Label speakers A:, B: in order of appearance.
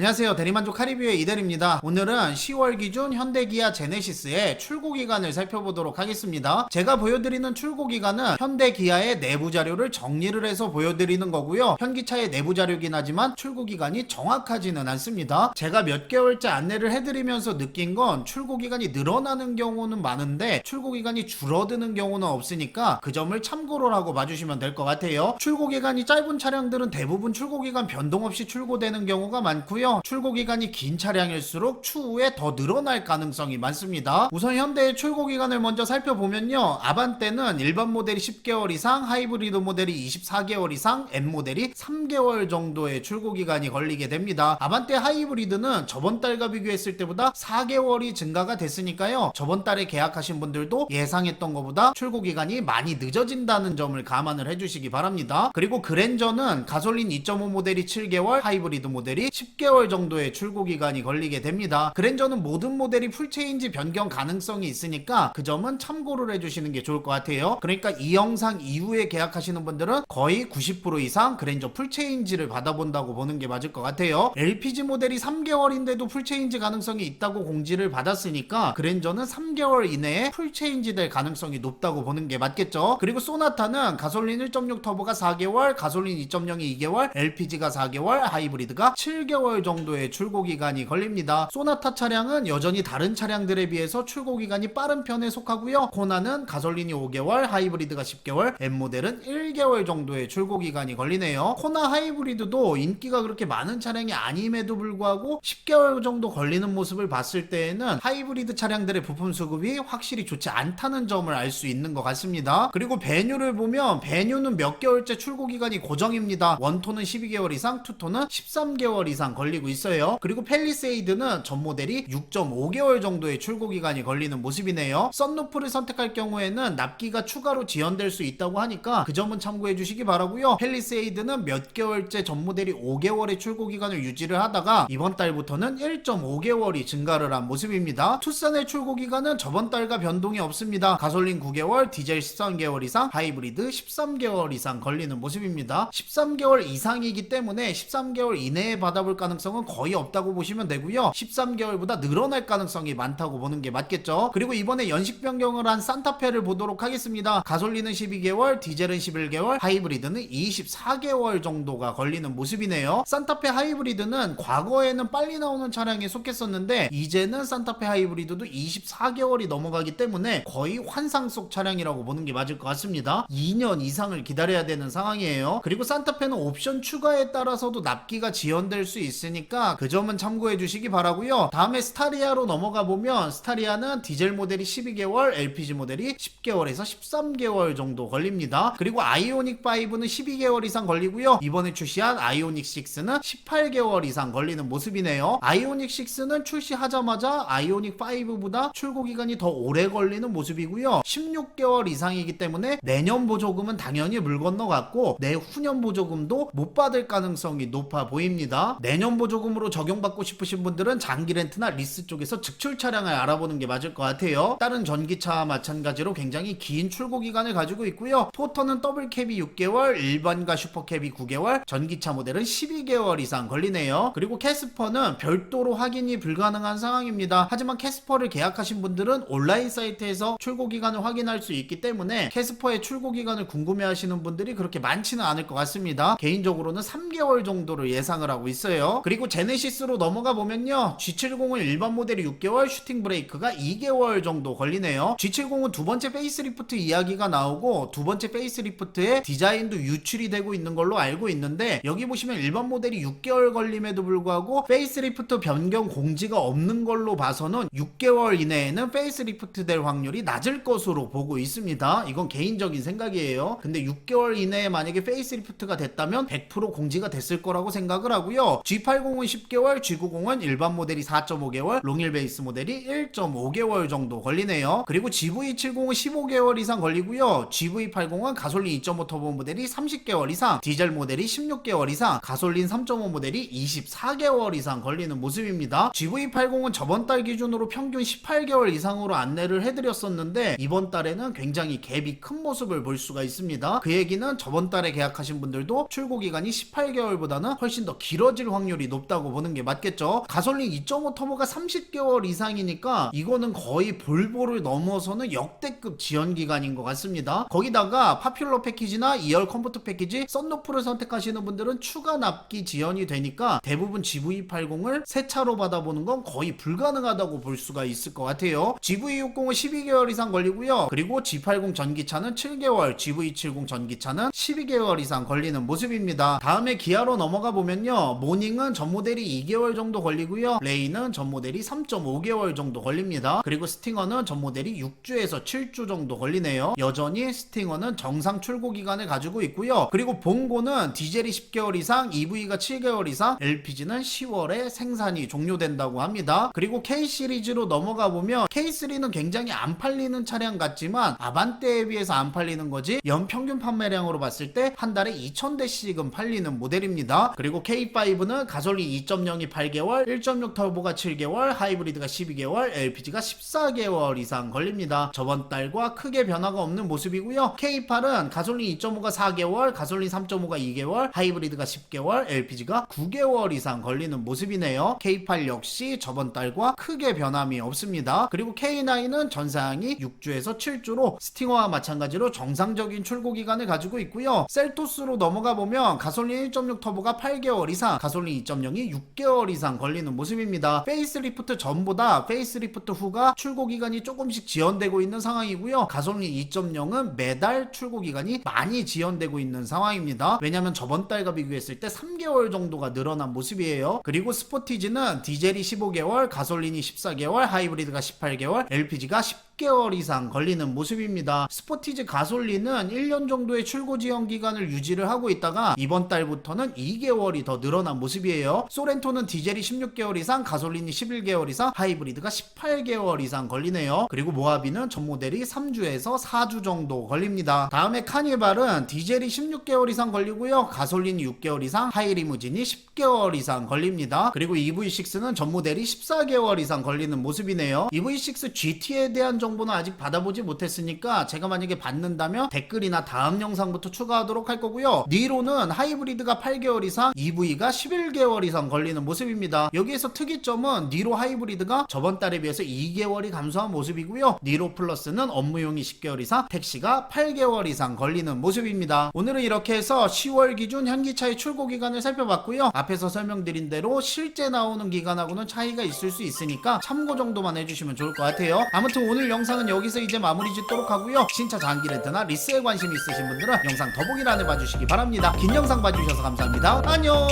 A: 안녕하세요. 대리만족 카리뷰의 이대리입니다. 오늘은 10월 기준 현대기아 제네시스의 출고 기간을 살펴보도록 하겠습니다. 제가 보여드리는 출고 기간은 현대기아의 내부 자료를 정리를 해서 보여드리는 거고요. 현기차의 내부 자료긴 하지만 출고 기간이 정확하지는 않습니다. 제가 몇 개월째 안내를 해드리면서 느낀 건 출고 기간이 늘어나는 경우는 많은데 출고 기간이 줄어드는 경우는 없으니까 그 점을 참고로 하고 봐주시면 될 것 같아요. 출고 기간이 짧은 차량들은 대부분 출고 기간 변동 없이 출고되는 경우가 많고요. 출고 기간이 긴 차량일수록 추후에 더 늘어날 가능성이 많습니다. 우선 현대의 출고 기간을 먼저 살펴보면요. 아반떼는 일반 모델이 10개월 이상, 하이브리드 모델이 24개월 이상, M 모델이 3개월 정도의 출고 기간이 걸리게 됩니다. 아반떼 하이브리드는 저번 달과 비교했을 때보다 4개월이 증가가 됐으니까요. 저번 달에 계약하신 분들도 예상했던 것보다 출고 기간이 많이 늦어진다는 점을 감안을 해주시기 바랍니다. 그리고 그랜저는 가솔린 2.5 모델이 7개월, 하이브리드 모델이 10개월 정도의 출고 기간이 걸리게 됩니다. 그랜저는 모든 모델이 풀체인지 변경 가능성이 있으니까 그 점은 참고를 해주시는 게 좋을 것 같아요. 그러니까 이 영상 이후에 계약하시는 분들은 거의 90% 이상 그랜저 풀체인지를 받아본다고 보는 게 맞을 것 같아요. LPG 모델이 3개월인데도 풀체인지 가능성이 있다고 공지를 받았으니까 그랜저는 3개월 이내에 풀체인지 될 가능성이 높다고 보는 게 맞겠죠. 그리고 소나타는 가솔린 1.6 터보가 4개월, 가솔린 2.0이 2개월, LPG가 4개월, 하이브리드가 7개월 정도 의 출고 기간이 걸립니다. 소나타 차량은 여전히 다른 차량들에 비해서 출고 기간이 빠른 편에 속하고요. 코나는 가솔린이 5개월, 하이브리드가 10개월, M 모델은 1개월 정도의 출고 기간이 걸리네요. 코나 하이브리드도 인기가 그렇게 많은 차량이 아님에도 불구하고 10개월 정도 걸리는 모습을 봤을 때에는 하이브리드 차량들의 부품 수급이 확실히 좋지 않다는 점을 알 수 있는 것 같습니다. 그리고 배뉴를 보면 배뉴는 몇 개월째 출고 기간이 고정입니다. 원토는 12개월 이상, 투토는 13개월 이상 걸리고 있어요. 그리고 펠리세이드는 전 모델이 6.5개월 정도의 출고 기간이 걸리는 모습이네요. 썬루프를 선택할 경우에는 납기가 추가로 지연될 수 있다고 하니까 그 점은 참고해 주시기 바라고요. 펠리세이드는 몇 개월째 전 모델이 5개월의 출고 기간을 유지를 하다가 이번 달부터는 1.5개월이 증가를 한 모습입니다. 투싼의 출고 기간은 저번 달과 변동이 없습니다. 가솔린 9개월, 디젤 13개월 이상, 하이브리드 13개월 이상 걸리는 모습입니다. 13개월 이상이기 때문에 13개월 이내에 받아볼 가능성 은 거의 없다고 보시면 되고요. 13개월보다 늘어날 가능성이 많다고 보는 게 맞겠죠. 그리고 이번에 연식 변경을 한 산타페를 보도록 하겠습니다. 가솔린은 12개월, 디젤은 11개월, 하이브리드는 24개월 정도가 걸리는 모습이네요. 산타페 하이브리드는 과거에는 빨리 나오는 차량에 속했었는데 이제는 산타페 하이브리드도 24개월이 넘어가기 때문에 거의 환상 속 차량이라고 보는 게 맞을 것 같습니다. 2년 이상을 기다려야 되는 상황이에요. 그리고 산타페는 옵션 추가에 따라서도 납기가 지연될 수 있으니 까 그 점은 참고해 주시기 바라고요. 다음에 스타리아로 넘어가 보면 스타리아는 디젤 모델이 12개월, LPG 모델이 10개월에서 13개월 정도 걸립니다. 그리고 아이오닉 5는 12개월 이상 걸리고요. 이번에 출시한 아이오닉 6는 18개월 이상 걸리는 모습이네요. 아이오닉 6는 출시하자마자 아이오닉 5보다 출고 기간이 더 오래 걸리는 모습이고요. 16개월 이상이기 때문에 내년 보조금은 당연히 물 건너갔고 내후년 보조금도 못 받을 가능성이 높아 보입니다. 내년 보조 금으로 적용받고 싶으신 분들은 장기 렌트나 리스 쪽에서 직출 차량을 알아보는 게 맞을 것 같아요. 다른 전기차와 마찬가지로 굉장히 긴 출고 기간을 가지고 있고요. 포터는 더블 캡이 6개월, 일반과 슈퍼캡이 9개월, 전기차 모델은 12개월 이상 걸리네요. 그리고 캐스퍼는 별도로 확인이 불가능한 상황입니다. 하지만 캐스퍼를 계약하신 분들은 온라인 사이트에서 출고 기간을 확인할 수 있기 때문에 캐스퍼의 출고 기간을 궁금해 하시는 분들이 그렇게 많지는 않을 것 같습니다. 개인적으로는 3개월 정도를 예상을 하고 있어요. 그리고 제네시스로 넘어가 보면요. G70은 일반 모델이 6개월, 슈팅 브레이크가 2개월 정도 걸리네요. G70은 두 번째 페이스리프트 이야기가 나오고 두 번째 페이스리프트의 디자인도 유출이 되고 있는 걸로 알고 있는데 여기 보시면 일반 모델이 6개월 걸림에도 불구하고 페이스리프트 변경 공지가 없는 걸로 봐서는 6개월 이내에는 페이스리프트 될 확률이 낮을 것으로 보고 있습니다. 이건 개인적인 생각이에요. 근데 6개월 이내에 만약에 페이스리프트가 됐다면 100% 공지가 됐을 거라고 생각을 하고요. G80은 10개월, G90은 일반 모델이 4.5개월, 롱일 베이스 모델이 1.5개월 정도 걸리네요. 그리고 GV70은 15개월 이상 걸리고요. GV80은 가솔린 2.5 터보 모델이 30개월 이상, 디젤 모델이 16개월 이상, 가솔린 3.5 모델이 24개월 이상 걸리는 모습입니다. GV80은 저번 달 기준으로 평균 18개월 이상으로 안내를 해드렸었는데 이번 달에는 굉장히 갭이 큰 모습을 볼 수가 있습니다. 그 얘기는 저번 달에 계약하신 분들도 출고 기간이 18개월보다는 훨씬 더 길어질 확률이 높다고 보는 게 맞겠죠. 가솔린 2.5 터보가 30개월 이상이니까 이거는 거의 볼보를 넘어서는 역대급 지연 기간인 것 같습니다. 거기다가 파퓰러 패키지나 2열 컴포트 패키지, 썬루프를 선택하시는 분들은 추가 납기 지연이 되니까 대부분 GV80을 새 차로 받아보는 건 거의 불가능하다고 볼 수가 있을 것 같아요. GV60은 12개월 이상 걸리고요. 그리고 G80 전기차는 7개월, GV70 전기차는 12개월 이상 걸리는 모습입니다. 다음에 기아로 넘어가 보면요. 모닝은 전 모델이 2개월 정도 걸리고요. 레이는 전 모델이 3.5개월 정도 걸립니다. 그리고 스팅어는 전 모델이 6주에서 7주 정도 걸리네요. 여전히 스팅어는 정상 출고 기간을 가지고 있고요. 그리고 봉고는 디젤이 10개월 이상, EV가 7개월 이상, LPG는 10월에 생산이 종료된다고 합니다. 그리고 K 시리즈로 넘어가 보면 K3는 굉장히 안 팔리는 차량 같지만 아반떼에 비해서 안 팔리는 거지 연평균 판매량으로 봤을 때 한 달에 2,000대씩은 팔리는 모델입니다. 그리고 K5는 가솔 린 2.0이 8개월, 1.6 터보가 7개월, 하이브리드가 12개월, LPG가 14개월 이상 걸립니다. 저번 달과 크게 변화가 없는 모습이고요. K8은 가솔린 2.5가 4개월, 가솔린 3.5가 2개월, 하이브리드가 10개월, LPG가 9개월 이상 걸리는 모습이네요. K8 역시 저번 달과 크게 변함이 없습니다. 그리고 K9은 전사양이 6주에서 7주로 스팅어와 마찬가지로 정상적인 출고 기간을 가지고 있고요. 셀토스로 넘어가 보면 가솔린 1.6 터보가 8개월 이상, 가솔린 2.0이 6개월 이상 걸리는 모습입니다. 페이스리프트 전보다 페이스리프트 후가 출고 기간이 조금씩 지연되고 있는 상황이고요. 가솔린 2.0은 매달 출고 기간이 많이 지연되고 있는 상황입니다. 왜냐면 저번 달과 비교했을 때 3개월 정도가 늘어난 모습이에요. 그리고 스포티지는 디젤이 15개월, 가솔린이 14개월, 하이브리드가 18개월, LPG가 10개월 이상 걸리는 모습입니다. 스포티지 가솔린은 1년 정도의 출고 지연 기간을 유지를 하고 있다가 이번 달부터는 2개월이 더 늘어난 모습이에요. 소렌토는 디젤이 16개월 이상, 가솔린이 11개월 이상, 하이브리드가 18개월 이상 걸리네요. 그리고 모하비는 전 모델이 3주에서 4주 정도 걸립니다. 다음에 카니발은 디젤이 16개월 이상 걸리고요. 가솔린이 6개월 이상, 하이리무진이 10개월 이상 걸립니다. 그리고 EV6는 전 모델이 14개월 이상 걸리는 모습이네요. EV6 GT에 대한 정보는 아직 받아보지 못했으니까 제가 만약에 받는다면 댓글이나 다음 영상부터 추가하도록 할 거고요. 니로는 하이브리드가 8개월 이상, EV가 11 개월 이상 걸리는 모습입니다. 여기에서 특이점은 니로 하이브리드가 저번 달에 비해서 2개월이 감소한 모습이고요. 니로 플러스는 업무용이 10개월 이상, 택시가 8개월 이상 걸리는 모습입니다. 오늘은 이렇게 해서 10월 기준 현기차의 출고 기간을 살펴봤고요. 앞에서 설명드린 대로 실제 나오는 기간하고는 차이가 있을 수 있으니까 참고 정도만 해주시면 좋을 것 같아요. 아무튼 오늘 영상은 여기서 이제 마무리 짓도록 하고요. 신차 장기 렌트나 리스에 관심 있으신 분들은 영상 더보기란에 봐주시기 바랍니다. 긴 영상 봐주셔서 감사합니다. 안녕!